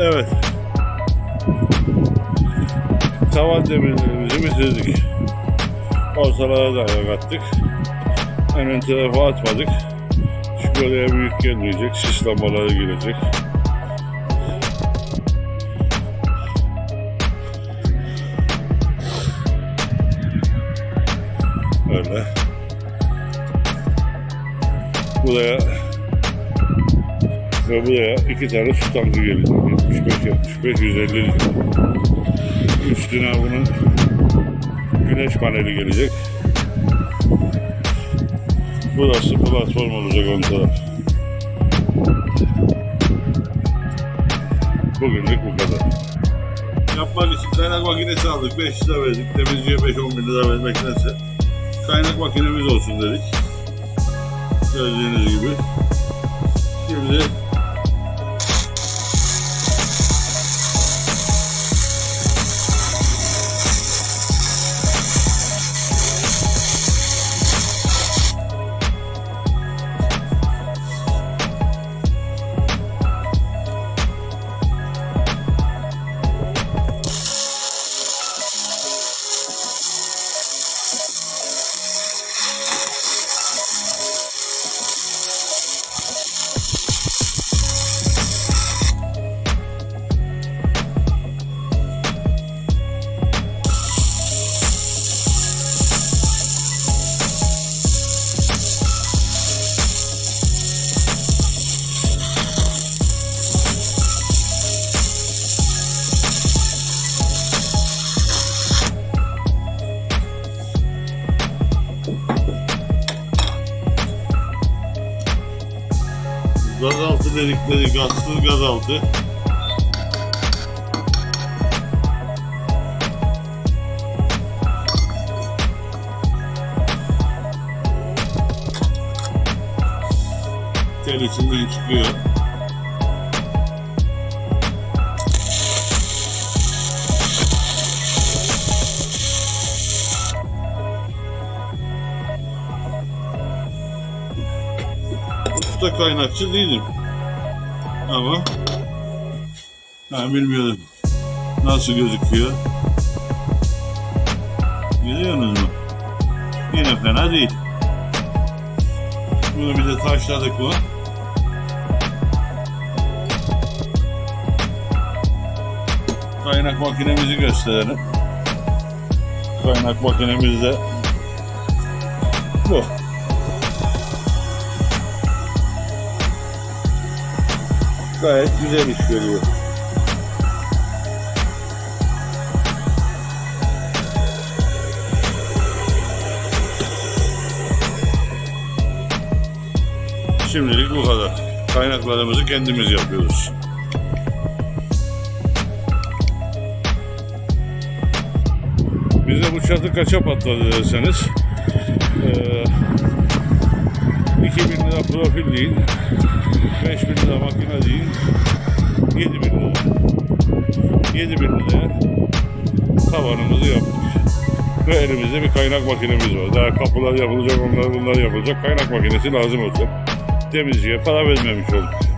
Evet. Tavan demirlerimizi bitirdik. Ortalara da ayak attık. En ön atmadık. Çünkü oraya büyük gelmeyecek. Sis lambaları girecek. Öyle. Buraya ve buraya iki tane su tankı gelecek. 75 75 150 litre. Üstüne bunun güneş paneli gelecek. Burası platform olacak ön taraf. Bugünlük bu kadar. Yapmak için kaynak makinesi aldık. 5 lira verdik. Temizliğe 5-10 bin lira vermektense kaynak makinemiz olsun dedik. Gördüğünüz gibi. Şimdi gazaltı dedikleri gazsız gazaltı. Tel içinden çıkıyor. Usta kaynakçı değilim. Ama ben bilmiyorum nasıl gözüküyor. Görüyorsunuz mu? Yine fena değil. Bunu bir de taşladık mı? Kaynak makinemizi gösterelim. Kaynak makinemiz de bu. Gayet güzel iş görüyor. Şimdilik bu kadar. Kaynaklarımızı kendimiz yapıyoruz. Bize bu çatı kaça patladı derseniz eee 2000 lira profil değil 5000 lira makine değil 7000 lira. 7000 liraya tavanımızı yaptık. Ve elimizde bir kaynak makinemiz var. Daha kapılar yapılacak onlar bunlar yapılacak. Kaynak makinesi lazım olacak. Temizliğe para vermemiş olduk